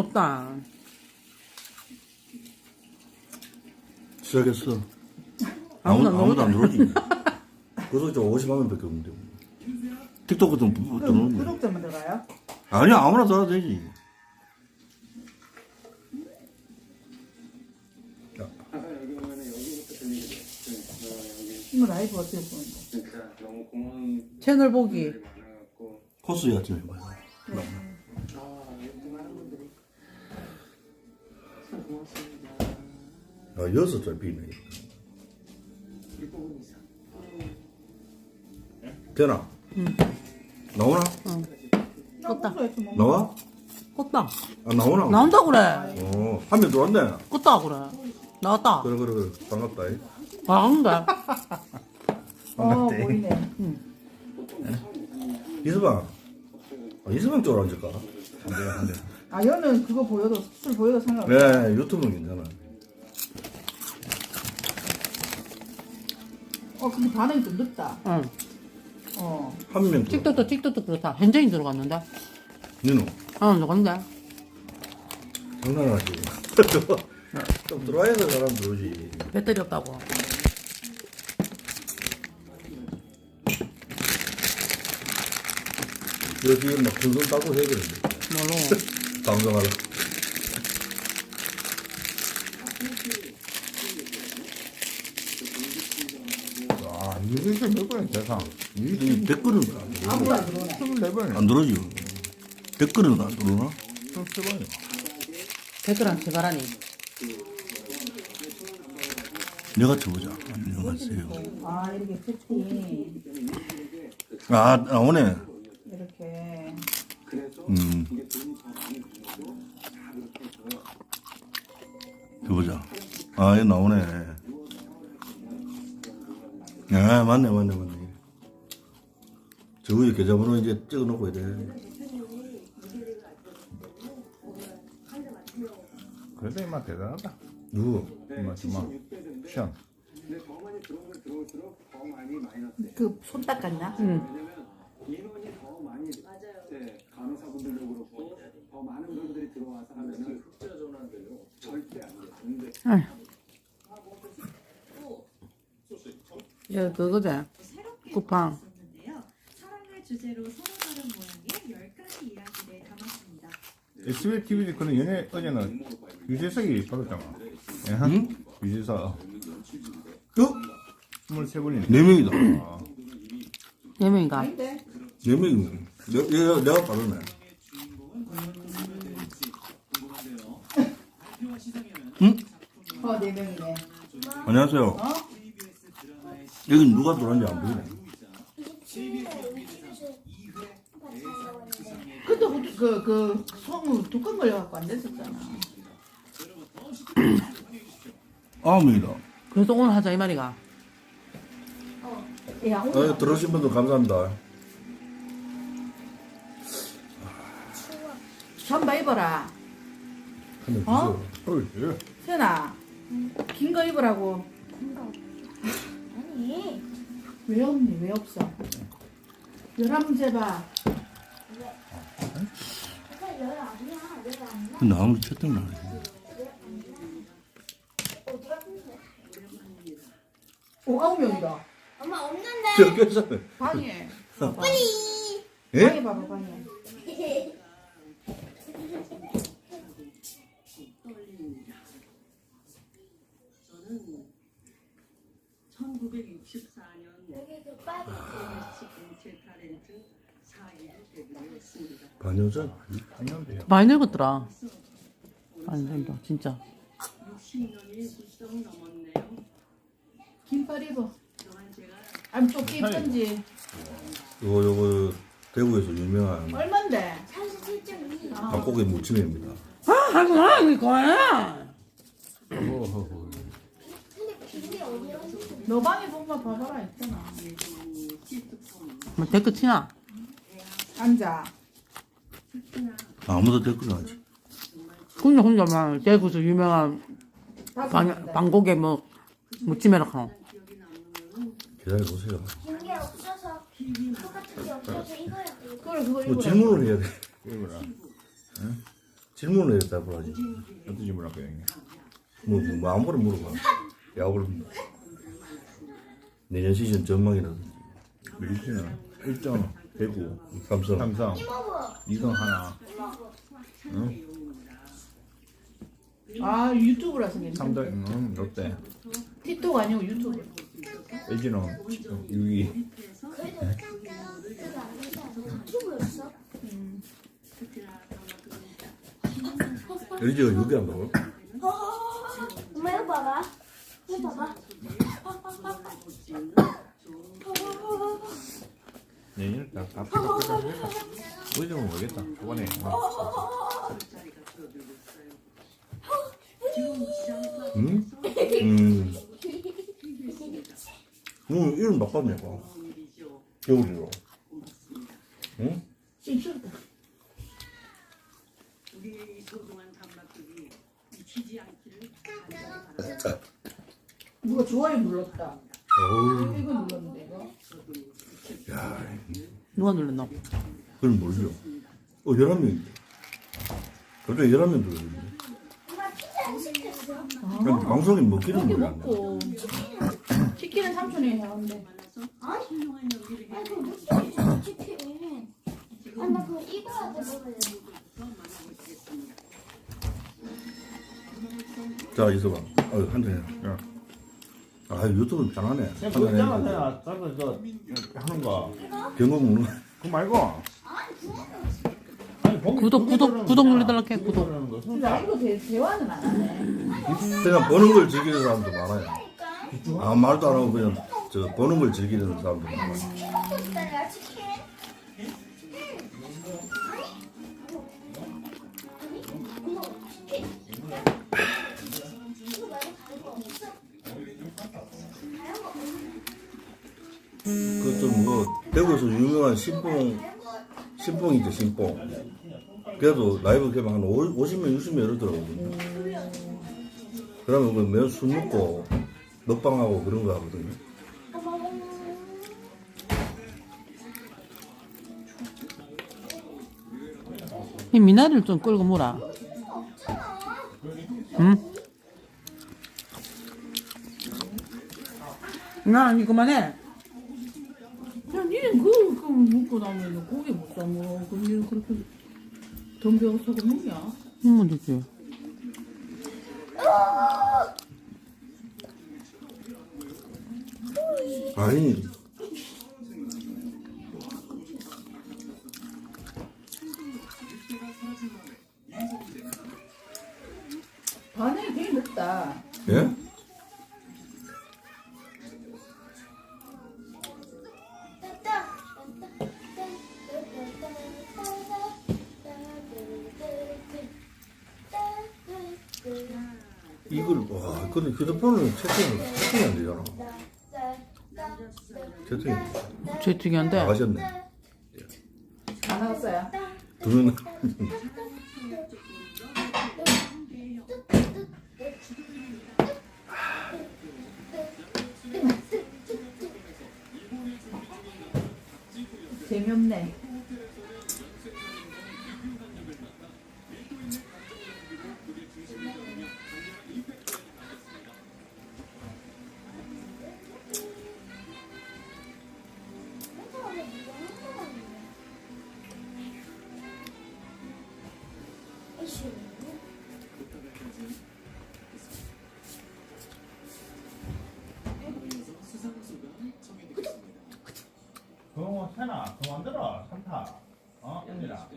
없다. 시작했어. 아무도 아무, 아무도 안 들어오지. 들어오지. 구독자 50만 명밖에 없는데. 틱톡 같은 거 그럼 들어오는데. 구독자만 들어가요? 아니야, 아무나 들어도 되지. 이거 라이브 어떻게? 진짜 너무 고마운 채널 보기. 많아갖고 코스 거. 아 아, 여섯 살 비네. 이 부분 이상 되나? 응. 나오나? 껐다. 평소에 뭐 나와? 껐다. 아, 나오나? 나온다 그래. 어, 한 명 들어왔네. 껐다 그래. 나왔다. 그래, 그래, 그래. 반갑다. 이. 아, 근데. 어 보이네. 이수방. 아, 이수방 쪽으로 앉을까? 안 돼, 안 돼. 아 여는 그거 보여도 술 보여도 상관없어. 네, 유튜브는 괜찮아. 어 근데 반응이 좀 늦다. 응. 어. 한 명. 들어. 틱톡도 틱톡도 그렇다. 현재인 들어갔는데. 니노. 아, 누군데? 장난하지. 좀 들어와야 서 사람 들어오지. 배터리 없다고. 여기 막 군손 따고 해야 되는데. 뭘로. 방송하러. 아, 이게 진짜 몇 번이야, 대상. 댓글은 안 들어오나? 안 들어오네. 24번이야. 안 들어오지. 댓글은 안 들어오나? 23번이야. 댓글 안 쳐가라니. 내가 쳐보자. 안녕하세요. 아 이렇게 채팅 아, 나오네. 이렇게. 음. 해보자. 아, 얘 나오네. 아, 맞네, 맞네, 맞네. 저 위에 계좌번호 이제 찍어 놓고 해야 돼. 그래도 이마 대단하다. 누구? 이마, 이마. 시안. 그 손 닦았나? 응. 인원이 더 많이 네, 간호사분들도 그렇고 더 많은 분들이 들어와서 하면은 흑자 전환돼요 절대 안 돼요 근데 아휴. 얘 그거지? 새롭게 쿠팡. 주제로 서로 다른 모양의 10가지 이야기를 담았습니다. SBS TV 그는 연예 어제는 유재석이 받았잖아. 예, 응? 유재석. 어? 23번이네. 네 명이다. 아, 네 명인가? 아닌데. 네 명이. 내가, 내가 빠르네. 어 네 명이네. 안녕하세요. 어? 여기 누가 들어왔는지 안 보이네. 근데 그그 소문 두건 걸려갖고 안 됐었잖아. 명이다. 그래서 오늘 하자 이 말이가. 야 오늘 아, 들어오신 분들 감사합니다. 잠바 입어라. 한명 어? 주세요. 어이, 예. 세나 긴 거 입으라고. 아니, 왜 없니? 왜 없어? 열한 문제 봐. 열 아니야. 열 아니야. 오 아홉 명이다. 엄마 없는데. 저기서. 방에. 봐봐. 예? 방에 봐봐 방에. 저는 1964년 여기 그 빨리. 반여자. 많이 늙었더라. 많이 늙었다, 진짜. 60년이 훌쩍 넘었네요. 긴팔 입어. 그동안 제가 아니 조끼 입던지. 요거, 요거, 대구에서 유명한 네. 얼만데? 37.2. 닭고기 무침입니다. 아, 이거. 근데 길이 어디로 오는데? 너 방에 보면 봐봐라 있잖아. 뭐 댓글 치나? 앉아. 아무도 댓글 안 하지. 혼자 혼자만 대구에서 유명한 방. 방곡에 뭐 무침해라 하노. 기다려보세요. 긴게 없어서 똑같은 게 없어서 이거야. 그래 그거 뭐. 질문을 해야 돼. 이거라. 질문을 해야 답을 하지. 어떤 질문 할까요, 형님? 뭐, 뭐, 뭐 아무거나 물어봐. 야구를. 내년 시즌 전망이라든지. 밀리지는 1점, 대구, 삼성. 삼성, 2등 하나, 응? 아 유튜브라서 괜찮아 3등, 응, 롯데, 틱톡 아니고 유튜브 LG는 6위. LG가 6위 한다고? 엄마 이거 봐봐. 이거 봐봐. 내년에 다, 다 피가 끝나겠다. 의정은 모르겠다. 저번에. 어. 응? 음. 응, 이름 바꿨네, 봐. 겨울이로. 응? 싱싱하다 우리의 이 소중한 단막들이 잊히지 않기를. 누가 좋아요 눌렀다 어우, 이거 눌렀는데 이거 야, 누가 눌렀노? 그걸 모르죠. 어, 11명인데. 갑자기 11명 들어있네. 그냥 방송에 먹기는 이렇게 몰라. 먹고 치킨은 삼촌이 해왔는데 만나서 훌륭한 연기를 아, 해야 그거 되는 못 치킨. 아, 나 그거 이거라도 먹어야 돼. 것부터 만나보시겠습니다. 자, 있어봐. 어, 한잔 해. 야. 아, 유튜브 잘하네. 그냥 그거 해. 있잖아, 저거, 저, 하는 거. 경고 먹는 거. 그거 말고. 아니, 구독, 구독, 구독 거야. 눌러달라 해, 구독. 거. 근데 대, 대화는 안 하네 그냥 보는 걸 즐기는 사람도 많아요. 아, 말도 안 하고 그냥 저 보는 걸 즐기는 사람도 많아요. 유명한 신봉, 신봉이죠, 신봉. 그래도 라이브 개방 한 50명, 60명 이러더라고요. 그러면 그 매일 술 먹고 먹방하고 그런 거 하거든요. 이 미나리를 좀 끌고 물어. 응? 나 이거 그만해. 먹고 나면 고기 못사 먹어 그럼 니는 그렇게 덤벼서 그 먹냐 먹으면 되지. 아니, 이걸, 와, 근데 휴대폰은 채팅을, 채팅이 안 되잖아. 채팅이. 죄특이한데. 나가셨네. 안 나왔어요 두 명, 재미없네 그거 세나, 그거 만들어. 산타. 어? 언니라.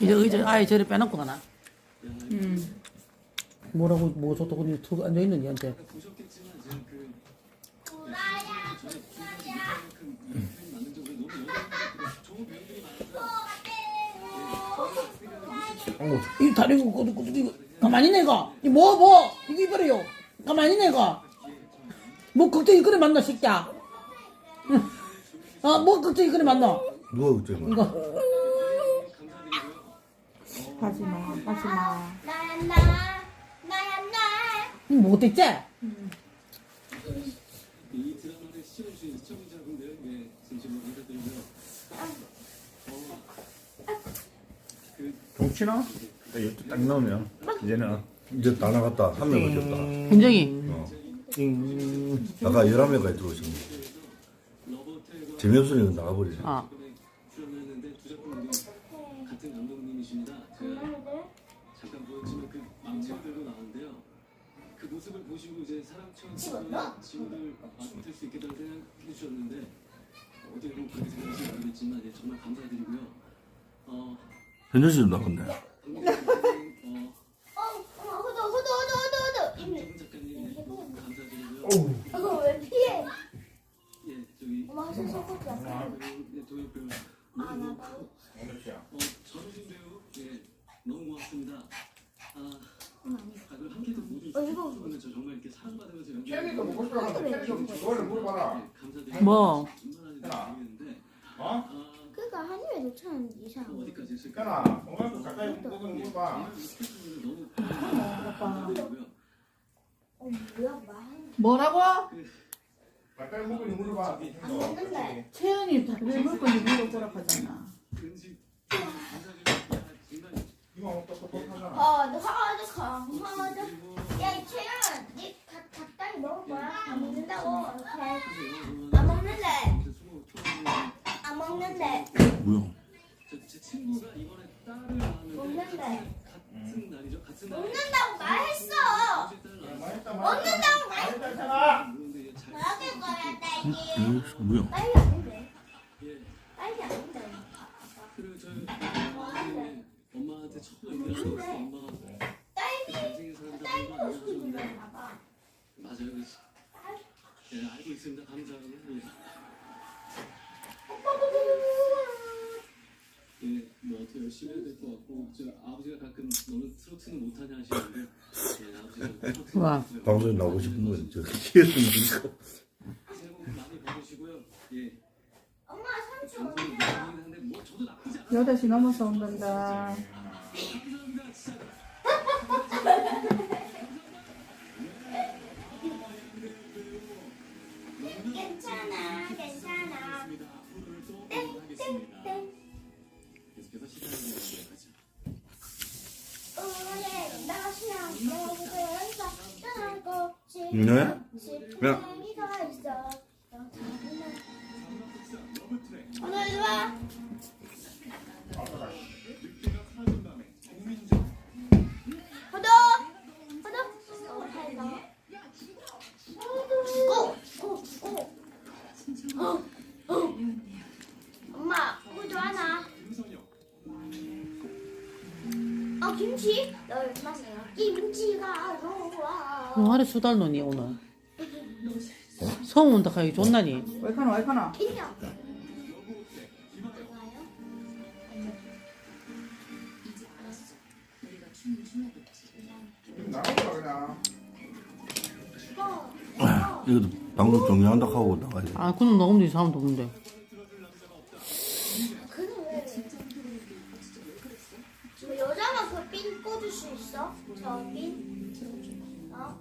이제 의자 아예 저리 빼놓고 가나? 음. 뭐라고 뭐 저도 그냥 툭 앉아있는 니한테. 이 다리고 꼬득꼬득 이거 가만히 내가 이뭐 뭐 이거 이거래요 가만히 내가 뭐 걱정이 그래 만나 새끼야 아뭐 걱정이 그래 만나 누가 그때 말 이거 하지마 하지마 나야 나 나야 나 이거 뭐 못됐지? 이 드라마를 시청해주신 시청자분들 예, 진심으로 감사드리고요. 동치나? 이거 딱 넣으면 이제는 이제 다 나갔다. 한명 어졌다. 현정이 어. 띵. 아까 11명까지 들어오신 거. 재미없으니까 나가버리네. 아 모습을 보시고 이제 친구들 맡을 수 있겠다는 생각해 주셨는데 어떻게 보면 그렇게 모르겠지만 예, 정말 감사드리고요. 어, 현준 씨도 나갔네. 도영 배우 아 너무 나도 어, 전우진 배우 예, 너무 고맙습니다. 아, 엄마 아니 아, 그리고 함께도 모두 어, 이거. 오늘 저 정말 이렇게 사랑받으면서 캐릭터 연기하는 먹고 싶어 하는데 캐릭터 그거를 물어봐라. 예, 감사드립니다. 뭐? 모르겠는데 어? 아, 그러니까 한 입에 놓자는 이상 어디까지 했을까? 있잖아. 뭔가 가까이 먹는 거 봐. 너무 감사드리고요. 어 뭐야 말 뭐라고? 가 먹는 물어봐. 안 먹는데 채연이 다들 먹고 물어보라 하잖아. 은지 감사드립니다. 정말 이모 똑똑똑하잖아. 허드 허드 컴 허드 야이 채연 니 가- 적당히 먹을 거야 안 먹는다고 이렇게 안 먹는데 안 먹는데 뭐야? 제, 제 친구가 이번에 딸을 낳았는데 먹는데 같은 날이죠? 같은 날 먹는다고 말했어 맛있다 먹는다고 말 맛있다 했잖아. 그런데 예, 잘 먹을 거야 딸기 이거 뭐야? 딸기 아닌데 예. 딸기 아닌데 그리고 저희 엄마한테 하고 있어 엄마가 딸기 사람들 딸기 맞아요 예, 알고 있습니다 감사하고 예. 예, 뭐 어떻게 열심히 해야 될 것 같고 저 아버지가 가끔 너는 트로트는 못하냐 하시는데 예, 아버지가 트로트 와. 방송에 나오고 싶은 건 저기 기회는 있고. 새해 복 많이 받으시고요 예 엄마 삼촌 방송이 어디야 많이 하는데 뭐 8시 넘어서 온단다. 괜찮아 땡땡땡. 네? 싶 아 호도 호도 고고고 엄마 호도 하나. 어 김치? 얼마세요. 김치가 좋아. 뭐하래 수달 노니 오늘? 성 온다 가기 좋나니? 왜 카노 왜 카노? 인형 그냥. 이것도 방송 종료한다 하고 나가야 돼. 아 그럼 녹음도 사람도 없는데 저 여자만 그핀 꽂을 수 있어? 저 핀 어?